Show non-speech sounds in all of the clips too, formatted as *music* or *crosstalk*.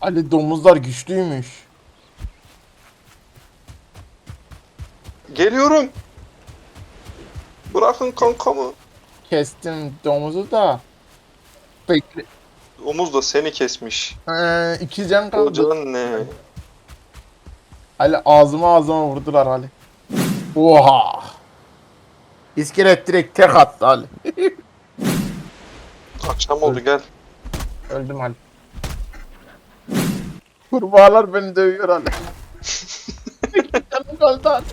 Ali domuzlar güçlüymüş. Geliyorum. Bırakın kankamı. Kestim domuzu da. Bekle. Omuz da seni kesmiş. Ee, iki can kaldı. Kocan ne? Ali ağzıma ağzıma vurdular Ali. Oha. İskelet direkt tek attı Ali. Akşam oldu gel. Öldüm Ali. Kurbağalar beni dövüyor. İki canım kaldı Ali.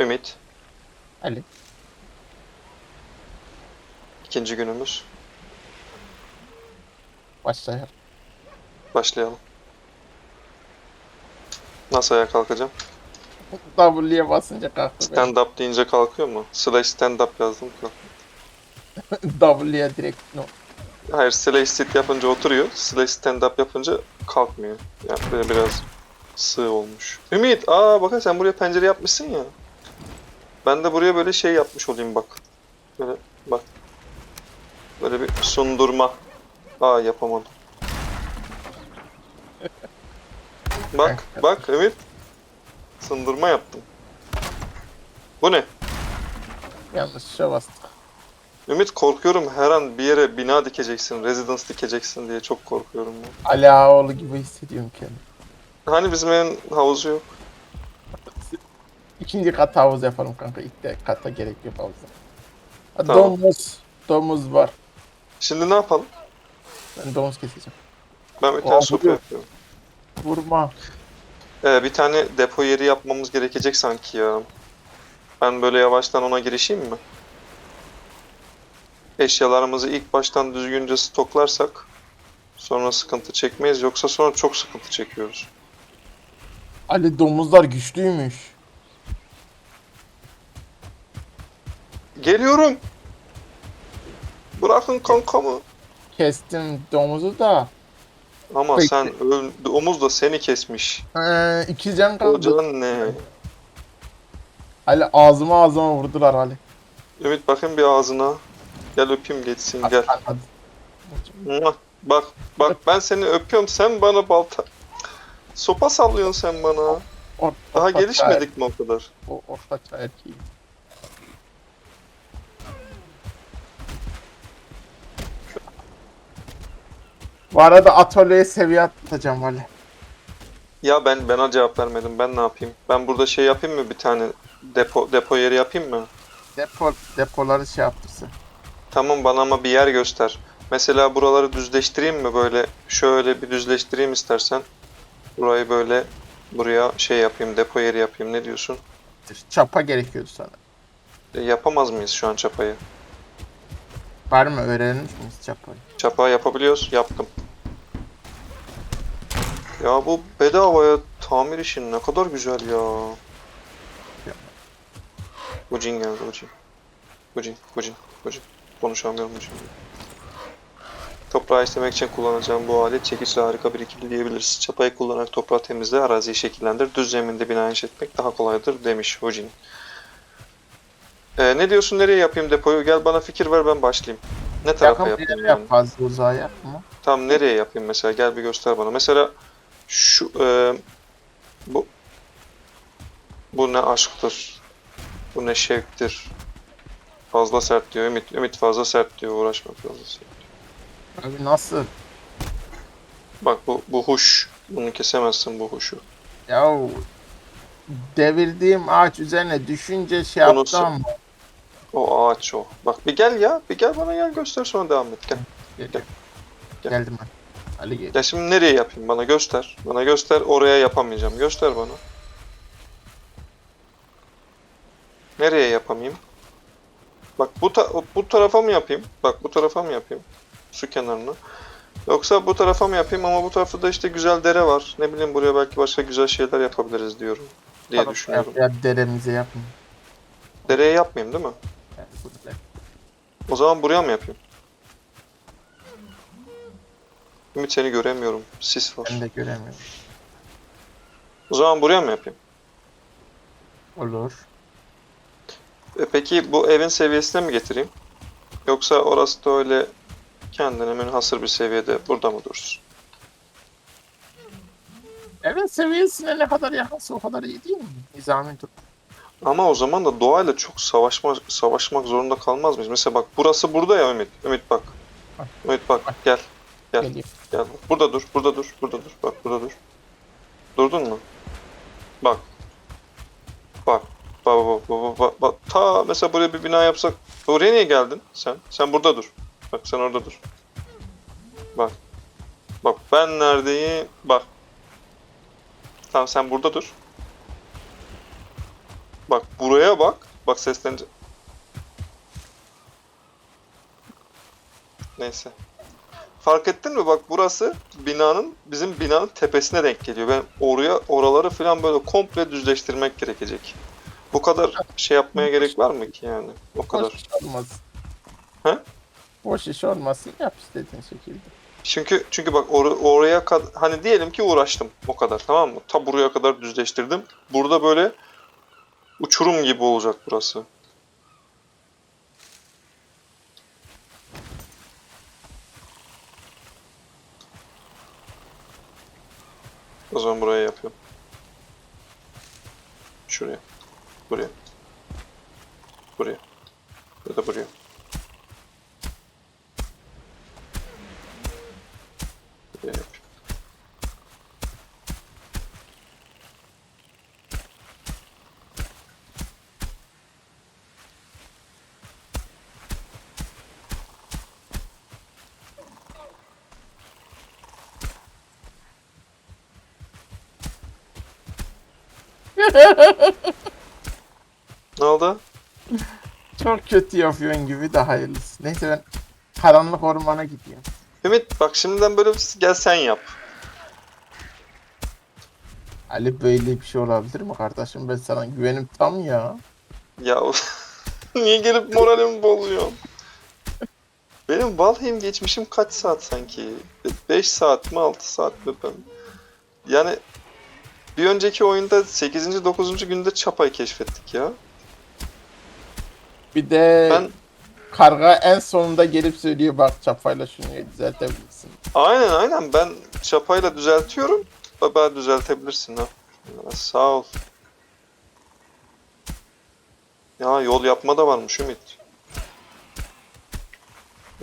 Ümit. Ali. ikinci günümüz. Başlayalım. Başlayalım. Nasıl ayağa kalkacağım? W'ye basınca kalktı. be. Stand up deyince kalkıyor mu? Slash stand up yazdım. kalk- *laughs* W'ye direkt no. Hayır slash sit yapınca oturuyor. Slash stand up yapınca kalkmıyor. Yani böyle biraz sığ olmuş. Ümit aa bakın sen buraya pencere yapmışsın ya. Ben de buraya böyle şey yapmış olayım bak. Böyle bak. Böyle bir sundurma. Aa yapamadım. *laughs* Bak bak Ümit. Sundurma yaptım. Bu ne? Yanlışa bastık. Ümit korkuyorum her an bir yere bina dikeceksin, residence dikeceksin diye çok korkuyorum ben. Ali Ağaoğlu gibi hissediyorum kendimi. Hani bizim evin havuzu yok. İkinci kat havuz yapalım kanka. İlk de kata gerek yok havuza. Ha, Tamam. Domuz. Domuz var. Şimdi ne yapalım? Ben domuz keseceğim. Ben bir tane Aa, sopa vuruyor. yapıyorum. Vurma. Ee, bir tane depo yeri yapmamız gerekecek sanki ya. Ben böyle yavaştan ona girişeyim mi? Eşyalarımızı ilk baştan düzgünce stoklarsak sonra sıkıntı çekmeyiz yoksa sonra çok sıkıntı çekiyoruz. Ali domuzlar güçlüymüş. Geliyorum. Bırakın kankamı. Kestim domuzu da. Ama Peki. sen öl omuz da seni kesmiş. Ee, iki can kaldı. Kocan ne? Ali ağzıma ağzıma vurdular Ali. Ümit bakın bir ağzına. Gel öpeyim geçsin gel. Muah. Bak bak ben seni öpüyorum sen bana balta. Sopa sallıyorsun sen bana. Or Daha orta gelişmedik mi o kadar? O orta çağ erkeği. Bu arada atölyeye seviye atlatacağım Ali. Ya ben bana cevap vermedim. Ben ne yapayım? Ben burada şey yapayım mı bir tane depo depo yeri yapayım mı? Depo, depoları şey yaptırsın. Tamam bana ama bir yer göster. Mesela buraları düzleştireyim mi böyle? Şöyle bir düzleştireyim istersen. Burayı böyle buraya şey yapayım, depo yeri yapayım. Ne diyorsun? Çapa gerekiyordu sana. E, yapamaz mıyız şu an çapayı? Var mı öğrenmiş miyiz çapayı? Çapa yapabiliyoruz. Yaptım. Ya bu bedavaya tamir işi ne kadar güzel ya. Bucin geldi Bucin. Bucin, Bucin, Bucin. Konuşamıyorum Bucin. Toprağı istemek için kullanacağım bu alet çekiçle harika bir ikili diyebiliriz. Çapayı kullanarak toprağı temizle, araziyi şekillendir. Düz zeminde bina inşa etmek daha kolaydır demiş Bucin. Ee, ne diyorsun nereye yapayım depoyu? Gel bana fikir ver ben başlayayım. Ne tarafa Yakın yapayım yani? yap fazla uzağa yapma. Tam nereye yapayım mesela? Gel bir göster bana. Mesela şu e, bu bu ne aşktır. Bu ne şevktir. Fazla sert diyor Ümit. Ümit fazla sert diyor. Uğraşma fazla sert. Abi nasıl? Bak bu bu huş. Bunu kesemezsin bu huşu. Ya devirdiğim ağaç üzerine düşünce şey Bunu yaptı sor- ama. O ağaç o. Bak bir gel ya. Bir gel bana gel göster sonra devam et. Gel. Gel, Gel. Gel. Geldim ben. Ali gel. Ya şimdi nereye yapayım? Bana göster. Bana göster. Oraya yapamayacağım. Göster bana. Nereye yapamayayım? Bak bu ta- bu tarafa mı yapayım? Bak bu tarafa mı yapayım? Su kenarına. Yoksa bu tarafa mı yapayım ama bu tarafta da işte güzel dere var. Ne bileyim buraya belki başka güzel şeyler yapabiliriz diyorum diye Taraf düşünüyorum. Yap, ya deremize yapma. Dereye yapmayayım değil mi? Burada. O zaman buraya mı yapayım? Ümit seni göremiyorum. Sis var. Ben de göremiyorum. O zaman buraya mı yapayım? Olur. E peki bu evin seviyesine mi getireyim? Yoksa orası da öyle kendine münhasır bir seviyede burada mı dursun? Evet seviyesine ne kadar yakınsa o kadar iyi değil mi? Nizami dur. Ama o zaman da doğayla çok savaşma, savaşmak zorunda kalmaz mıyız? Mesela bak burası burada ya Ümit. Ümit bak. Bak. Ümit bak gel. Gel. Geliyor. Gel. Burada dur. Burada dur. Burada dur. Bak burada dur. Durdun mu? Bak. Bak. Bak bak bak bak. bak. Ta mesela buraya bir bina yapsak. Oraya niye geldin sen? Sen burada dur. Bak sen orada dur. Bak. Bak ben neredeyim? Bak. Tamam sen burada dur. Bak buraya bak. Bak seslenince. Neyse. Fark ettin mi? Bak burası binanın bizim binanın tepesine denk geliyor. Ben oraya oraları falan böyle komple düzleştirmek gerekecek. Bu kadar şey yapmaya gerek var mı ki yani? O Boş kadar. iş olmaz. He? Boş iş olmasın yap istediğin şekilde. Çünkü çünkü bak or- oraya kadar hani diyelim ki uğraştım o kadar tamam mı? Ta buraya kadar düzleştirdim. Burada böyle uçurum gibi olacak burası. O zaman buraya yapıyorum. Şuraya. Buraya. Buraya. Ya da buraya. Buraya yapıyorum. *laughs* Ne oldu? *laughs* Çok kötü yapıyorsun gibi de hayırlısı. Neyse ben karanlık ormana gidiyorum. Ümit bak şimdiden böyle bir gel sen yap. Ali böyle bir şey olabilir mi kardeşim? Ben sana güvenim tam ya. Ya *laughs* niye gelip moralimi bozuyorsun? Benim Valheim geçmişim kaç saat sanki? 5 saat mi 6 saat mi ben? Yani bir önceki oyunda 8. 9. günde Çapa'yı keşfettik ya. Bir de Ben karga en sonunda gelip söylüyor bak çapayla şunu düzeltebilirsin. aynen aynen ben Çapa'yla düzeltiyorum. Baba düzeltebilirsin ha. Sağ ol. Ya yol yapma da varmış Ümit.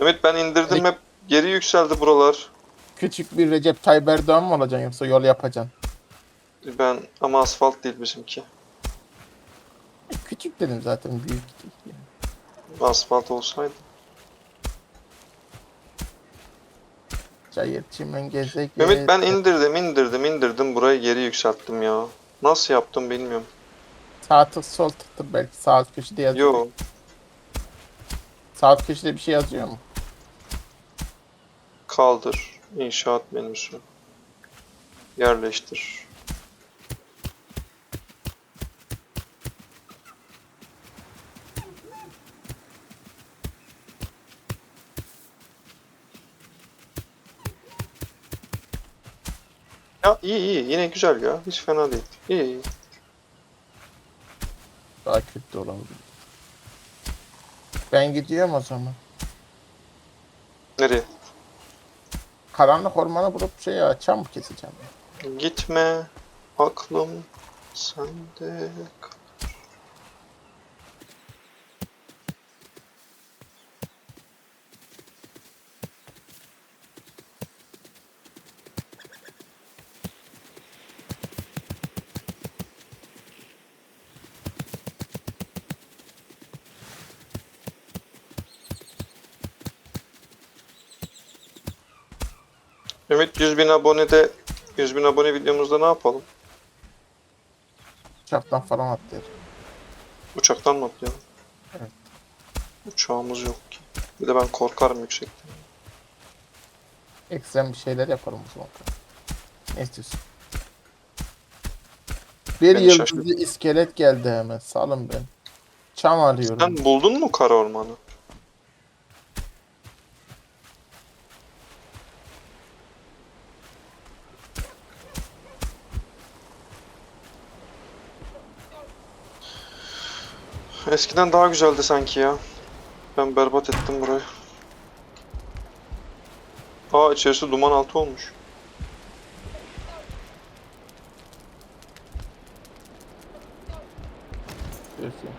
Ümit ben indirdim hep geri yükseldi buralar. Küçük bir Recep Tayyip Erdoğan mı olacaksın yoksa yol yapacaksın? Ben ama asfalt değil bizimki. Küçük dedim zaten büyük değil. Asfalt olsaydı. Çayır çimen geze Ümit ben indirdim indirdim indirdim burayı geri yükselttim ya. Nasıl yaptım bilmiyorum. Sağ tık sol tıktır belki sağ alt köşede yazıyor. Yo Sağ alt köşede bir şey yazıyor mu? kaldır. İnşaat menüsü. Yerleştir. Ya iyi iyi yine güzel ya hiç fena değil. İyi iyi. Daha kötü olabilir. Ben gidiyorum o zaman. Nereye? Karanlık ormanı bulup şey ya çam keseceğim. Gitme aklım sende kal- Ümit 100 bin abonede 100 bin abone videomuzda ne yapalım? Uçaktan falan atlayacağım. Uçaktan mı atlayalım? Evet. Uçağımız yok ki. Bir de ben korkarım yüksekten. Ekstrem bir şeyler yaparım o zaman. Ne istiyorsun? Bir Beni yıldızlı şaşırttı. iskelet geldi hemen. Salın ben. Çam arıyorum. Sen buldun mu kara ormanı? Eskiden daha güzeldi sanki ya. Ben berbat ettim burayı. Aa içerisi duman altı olmuş.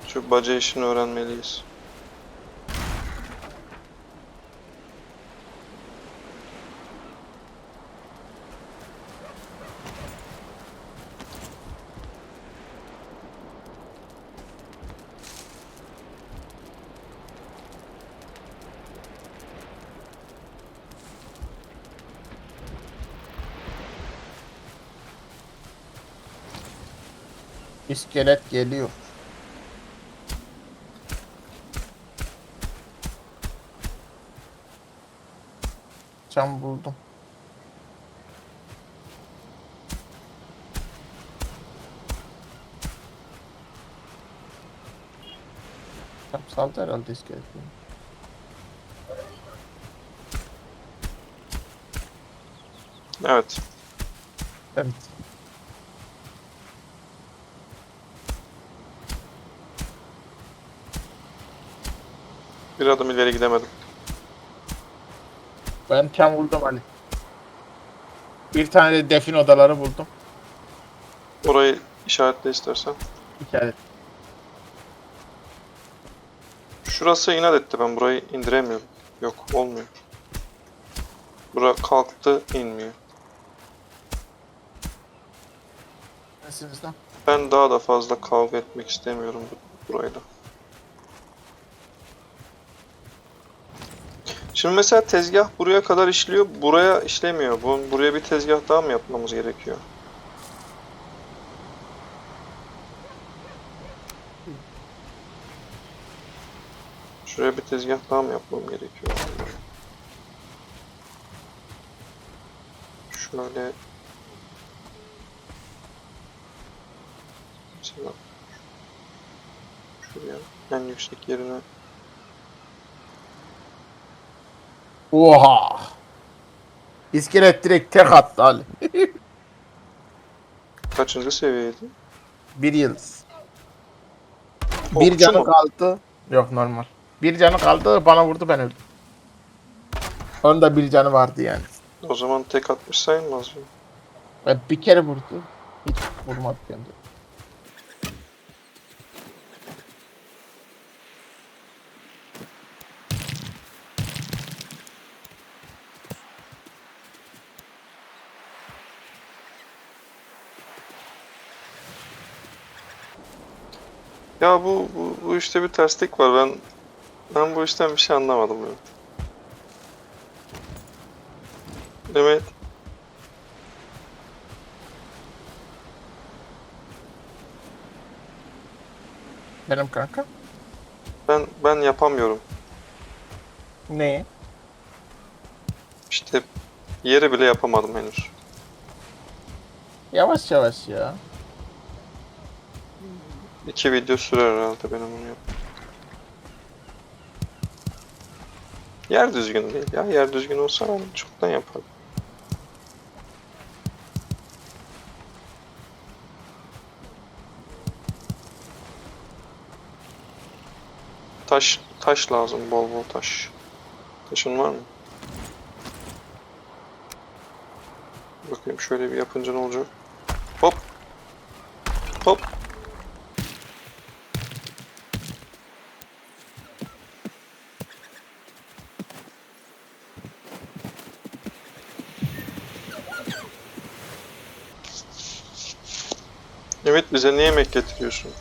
Şu baca işini öğrenmeliyiz. İskelet geliyor. Cam buldum. Cam saldı herhalde iskelet. Evet. Evet. Bir adım ileri gidemedim. Ben cam buldum Ali. Bir tane de defin odaları buldum. Orayı işaretle istersen. İçeride. Şurası inat etti ben burayı indiremiyorum. Yok olmuyor. Bura kalktı inmiyor. Nesiniz lan? Ben daha da fazla kavga etmek istemiyorum bu- burayla. Şimdi mesela tezgah buraya kadar işliyor, buraya işlemiyor. Bu, buraya bir tezgah daha mı yapmamız gerekiyor? Şuraya bir tezgah daha mı yapmam gerekiyor? Şöyle Mesela şuraya en yüksek yerine Oha! İskelet direkt tek attı Ali. *laughs* kaçıncı seviyeydi? Bir yıldız. Bir Okçu canı mu? kaldı. Yok normal. Bir canı kaldı bana vurdu ben öldüm. Onun da bir canı vardı yani. O zaman tek atmış sayılmaz mı? Ve bir kere vurdu. Hiç vurmadı kendi. Ya bu, bu, bu işte bir terslik var. Ben ben bu işten bir şey anlamadım ya. Evet. Benim kanka. Ben ben yapamıyorum. Ne? İşte yeri bile yapamadım henüz. Yavaş yavaş ya. İki video sürer herhalde benim bunu yap. Yer düzgün değil ya. Yer düzgün olsa ben çoktan yaparım. Taş, taş lazım. Bol bol taş. Taşın var mı? Bakayım şöyle bir yapınca ne olacak? Hop. Hop. Evet bize ne yemek getiriyorsun?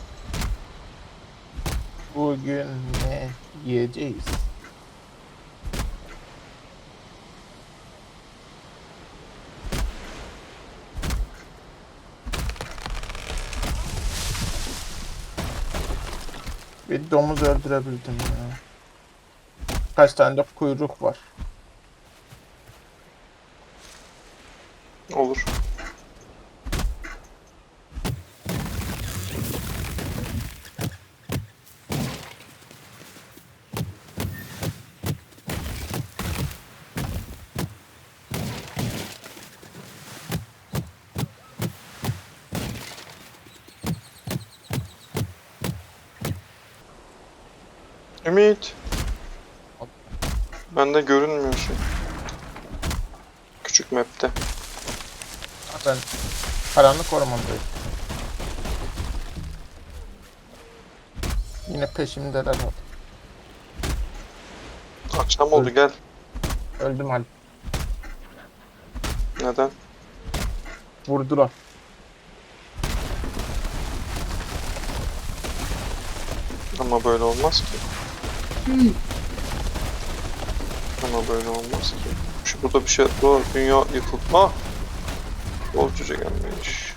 Bugün ne yiyeceğiz? Bir domuz öldürebildim ya. Kaç tane de kuyruk var. Olur. Ümit. Bende görünmüyor şey. Küçük map'te. Ben karanlık ormandayım. Yine peşimdeler abi. Akşam oldu gel. Öldüm Ali. Neden? Vurdular. Ama böyle olmaz ki. Ama böyle olmaz ki. Şu burada bir şey bu dünya yıkıldı. Ah! Bolcuca gelmiş.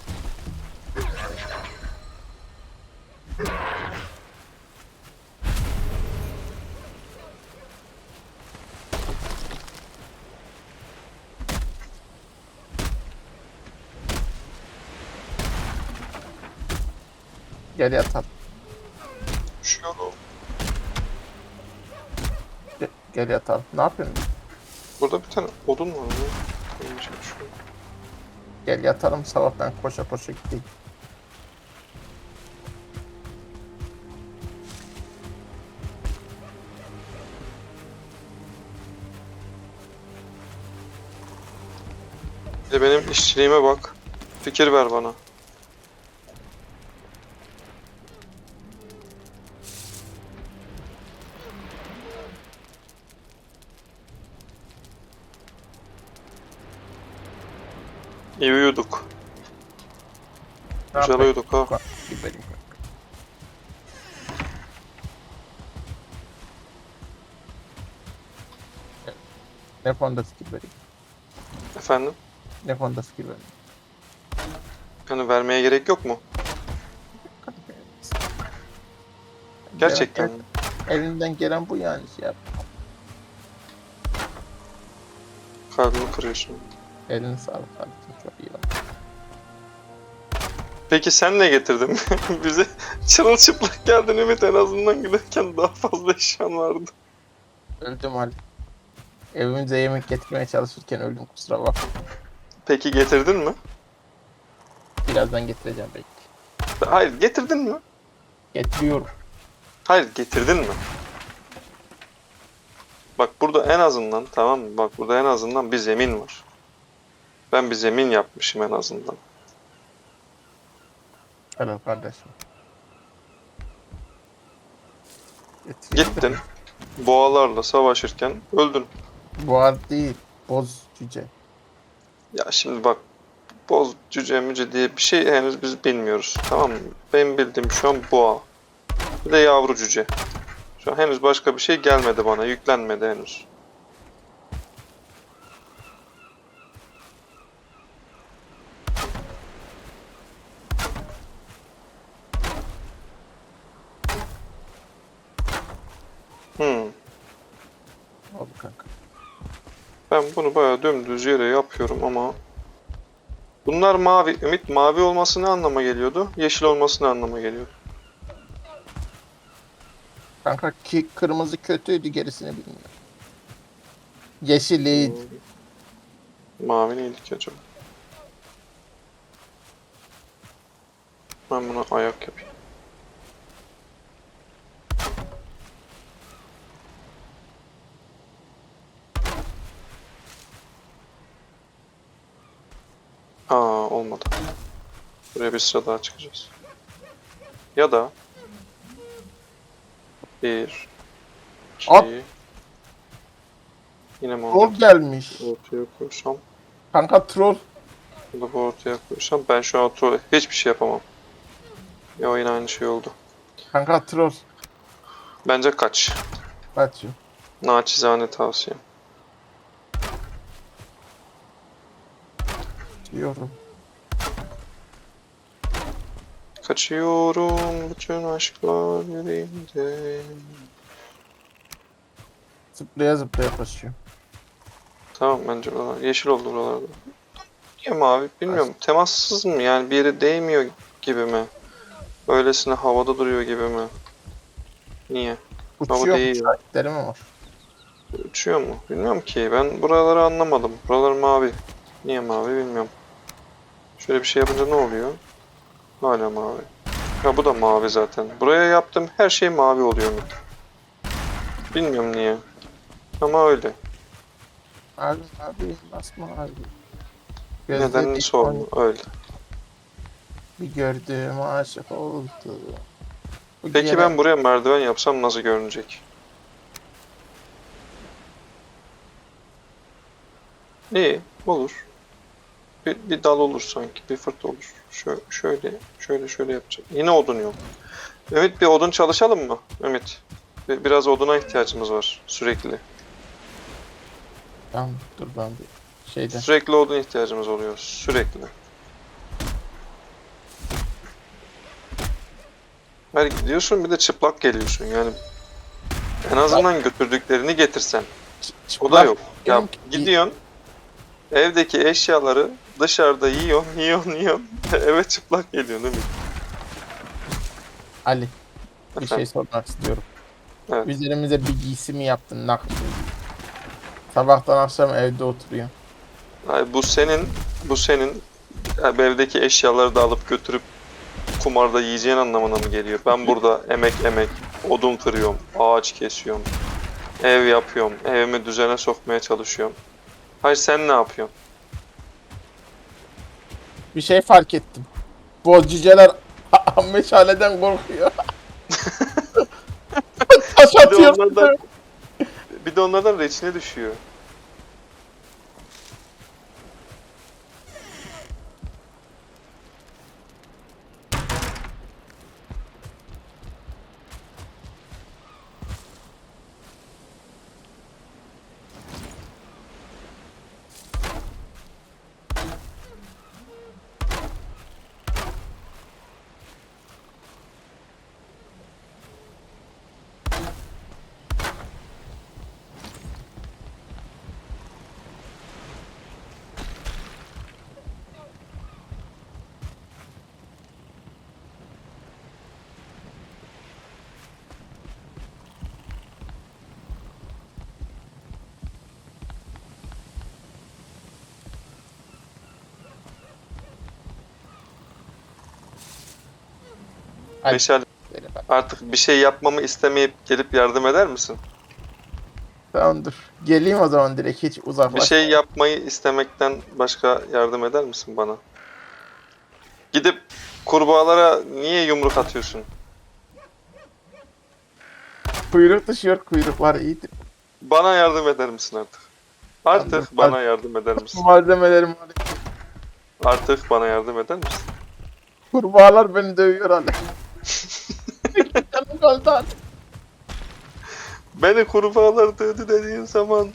Gel yatalım. Gel, yatalım. Ne yapıyorsun? Burada bir tane odun var mı? Benim için şu. Gel yatalım sabahtan koşa koşa gideyim. Bir de benim işçiliğime bak. Fikir ver bana. Ne Güzel yapayım? uyuduk ha. Gidelim. Ne konuda skill vereyim? Efendim? Ne konuda skill vereyim? Yani vermeye gerek yok mu? Gerçekten mi? Elinden gelen bu yani şey yap. Kalbimi kırıyorsun. Elini sağlık kardeşim çok iyi bak. Peki sen ne getirdin? *laughs* Bize çırılçıplak geldin Ümit en azından giderken daha fazla eşyan vardı. Öldüm Ali. Evimize yemek getirmeye çalışırken öldüm kusura bakma. Peki getirdin mi? Birazdan getireceğim belki. Hayır getirdin mi? Getiriyorum. Hayır getirdin mi? Bak burada en azından tamam mı? Bak burada en azından bir zemin var. Ben bir zemin yapmışım en azından. Helal kardeşim. De. Gittin. Boğalarla savaşırken öldün. Boğaz değil. Boz cüce. Ya şimdi bak boz cüce müce diye bir şey henüz biz bilmiyoruz. Tamam mı? Benim bildiğim şu an boğa. Bir de yavru cüce. Şu an henüz başka bir şey gelmedi bana. Yüklenmedi henüz. Hmm. Oldu kanka. Ben bunu bayağı dümdüz yere yapıyorum ama Bunlar mavi. Ümit mavi olması ne anlama geliyordu? Yeşil olması ne anlama geliyordu? Kanka ki kırmızı kötüydü gerisini bilmiyorum. Yeşil iyiydi. Mavi neydi ki acaba? Ben buna ayak yapayım. Aa olmadı. Buraya bir sıra daha çıkacağız. Ya da bir iki At. Yine Troll gelmiş. Ortaya koysam Kanka troll. Bu da bu ortaya koysam ben şu an tuvalet hiçbir şey yapamam. Ya yine aynı şey oldu. Kanka troll. Bence kaç. Kaçıyor. Naçizane tavsiyem. Diyorum. Kaçıyorum bütün aşklar yüreğimde. Zıplaya zıplaya koşuyor. Tamam bence buralar yeşil oldu buralarda. Niye mavi bilmiyorum. Temassız mı yani bir yere değmiyor gibi mi? Öylesine havada duruyor gibi mi? Niye? Uçuyor. değil. Şahitleri mi var? Uçuyor mu? Bilmiyorum ki. Ben buraları anlamadım. Buralar mavi. Niye mavi bilmiyorum. Şöyle bir şey yapınca ne oluyor? Hala mavi. Ya bu da mavi zaten. Buraya yaptığım her şey mavi oluyor mu? Bilmiyorum niye. ama öyle. Abi abi basma abi. Nedenini Gözleri sorma. Öyle. Bir gördüğüm aşık oldu. Bu Peki gene- ben buraya merdiven yapsam nasıl görünecek? İyi, olur. Bir, bir dal olur sanki, bir fırt olur. Şöyle, şöyle, şöyle, şöyle yapacağım. Yine odun yok. Ümit bir odun çalışalım mı? Ümit. Bir- Biraz oduna ihtiyacımız var sürekli. Tamam dur ben bir şeyden. Sürekli odun ihtiyacımız oluyor. Sürekli. Her gidiyorsun bir de çıplak geliyorsun yani. En azından götürdüklerini getirsen. O da yok. Ya gidiyorsun evdeki eşyaları dışarıda yiyorsun, yiyorsun, yiyorsun. *laughs* Eve çıplak geliyorsun değil mi? Ali bir şey sormak istiyorum. Evet. Üzerimize bir giysi mi yaptın nakli? Sabahtan akşam evde oturuyor. Ay, bu senin, bu senin evdeki eşyaları da alıp götürüp kumarda yiyeceğin anlamına mı geliyor? Ben burada emek emek, odun kırıyorum, ağaç kesiyorum, ev yapıyorum, evimi düzene sokmaya çalışıyorum. Hayır sen ne yapıyorsun? Bir şey fark ettim. Bu cüceler *laughs* meşaleden korkuyor. *laughs* Taş Bir de atıyor. onlardan, bir de onlardan reçine düşüyor. Meşal artık bir şey yapmamı istemeyip gelip yardım eder misin? Tamam dur. Geleyim o zaman direkt hiç uzaklaş. Bir şey yapmayı istemekten başka yardım eder misin bana? Gidip kurbağalara niye yumruk atıyorsun? Kuyruk düşüyor kuyruklar iyidir. Bana yardım eder misin artık? Artık Yardım- bana yardım eder misin? Malzemelerim var. Artık bana yardım eder misin? Kurbağalar beni dövüyor Ali. Ali. Beni kurbağalar dövdü dediğin zaman